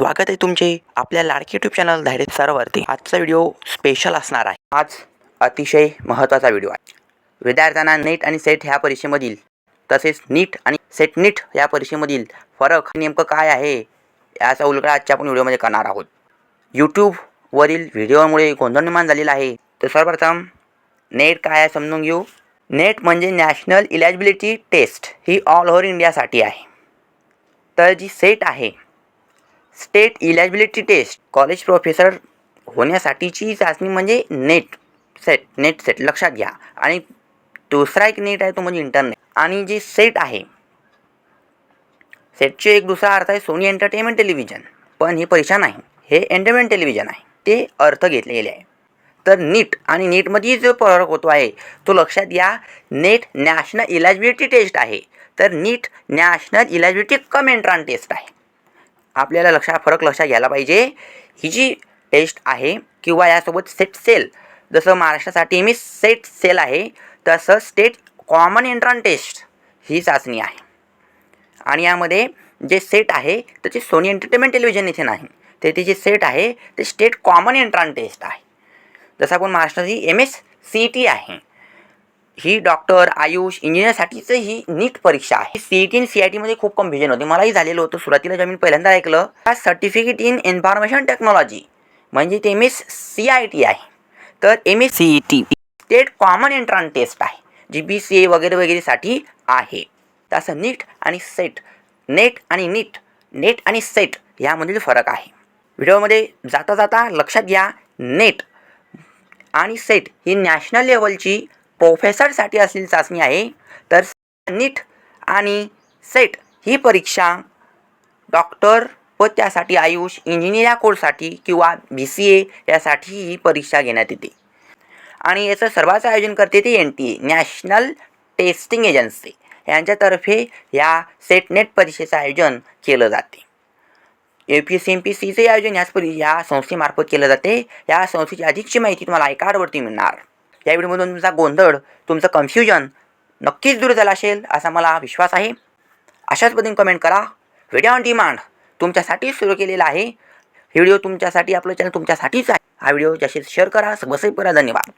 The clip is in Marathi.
स्वागत आहे तुमचे आपल्या लाडकी युट्यूब चॅनल धायरे सरवरती. आजचा व्हिडिओ स्पेशल असणार आहे. आज अतिशय महत्त्वाचा व्हिडिओ आहे. विद्यार्थ्यांना नेट आणि सेट ह्या परीक्षेमधील तसेच नीट आणि सेट नीट या परीक्षेमधील फरक नेमकं काय आहे याचा उलगडा आजच्या आपण व्हिडिओमध्ये करणार आहोत. यूट्यूबवरील व्हिडिओमुळे गोंधळ निर्माण झालेला आहे. तर सर्वप्रथम नेट काय आहे समजून घेऊ. नेट म्हणजे नॅशनल इलॅजिबिलिटी टेस्ट ही ऑल ओव्हर इंडियासाठी आहे. तर जी सेट आहे state eligibility test. College professor होण्यासाठीची चाचणी म्हणजे नेट सेट नेट सेट. लक्षात घ्या. आणि दुसरा एक नेट आहे तो म्हणजे इंटरनेट. आणि जे सेट आहे सेटचे एक दुसरा अर्थ आहे सोनी एंटरटेनमेंट टेलिव्हिजन. पण ही परीक्षा नाही. हे एंटरटेनमेंट टेलिव्हिजन आहे. ते अर्थ घेतले गेले आहे. तर नीट आणि नीटमध्ये जो फरक होतो आहे तो लक्षात घ्या. नेट नॅशनल इलॅजिबिलिटी टेस्ट आहे. तर नीट नॅशनल इलॅजिबिलिटी कम एंट्रान टेस्ट आहे. आपल्याला लक्षात फरक लक्षात घ्यायला पाहिजे. ही जी टेस्ट आहे किंवा यासोबत सेट सेल जसं महाराष्ट्रासाठी मी सेट सेल आहे तसं स्टेट कॉमन एंट्रान टेस्ट ही चाचणी आहे. आणि यामध्ये जे सेट आहे तर ते सोनी एंटरटेनमेंट टेलिव्हिजन इथे नाही. ते ते जे सेट आहे ते स्टेट कॉमन एंट्रान टेस्ट आहे. जसं आपण महाराष्ट्राची एम एस सी टी आहे. ही डॉक्टर आयुष इंजिनियरसाठीच ही नीट परीक्षा आहे. सी ई टी आणि सी आय टीमध्ये खूप कन्फ्युजन होते. मलाही झालेलं होतं. सुरुवातीला जेव्हा मी पहिल्यांदा ऐकलं सर्टिफिकेट इन इन्फॉर्मेशन टेक्नॉलॉजी म्हणजे ते M S C I T आहे. तर M S C E T state common entrance test आहे जी बी सी ए वगैरे वगैरेसाठी आहे. तसं नीट आणि सेट नेट आणि नीट नेट आणि सेट यामधील फरक आहे. व्हिडिओमध्ये जाता जाता लक्षात घ्या नेट आणि सेट ही नॅशनल लेवलची प्रोफेसरसाठी असलेली चाचणी आहे. तर नीट आणि सेट ही परीक्षा डॉक्टर व त्यासाठी आयुष इंजिनियर या कोर्ससाठी किंवा बी सी ए यासाठी ही परीक्षा घेण्यात येते. आणि याचं सर्वांचं आयोजन करते ते N T A national testing agency. यांच्यातर्फे या सेट नेट परीक्षेचं आयोजन केलं जाते. A P S C M P सीचे आयोजन याच परी या संस्थेमार्फत केलं जाते. या संस्थेची अधिकची माहिती तुम्हाला आयकारवरती मिळणार. या व्हिडिओमधून तुमचा गोंधळ तुमचं कन्फ्युजन नक्कीच दूर झाला असेल असा मला विश्वास आहे. अशाच पद्धतीने कमेंट करा. व्हिडिओ ऑन डिमांड तुमच्यासाठी सुरू केलेला आहे. व्हिडिओ तुमच्यासाठी आपलं चॅनल तुमच्यासाठीच आहे. हा व्हिडिओ जसे शेअर करा. सबस्क्राईब करा. धन्यवाद.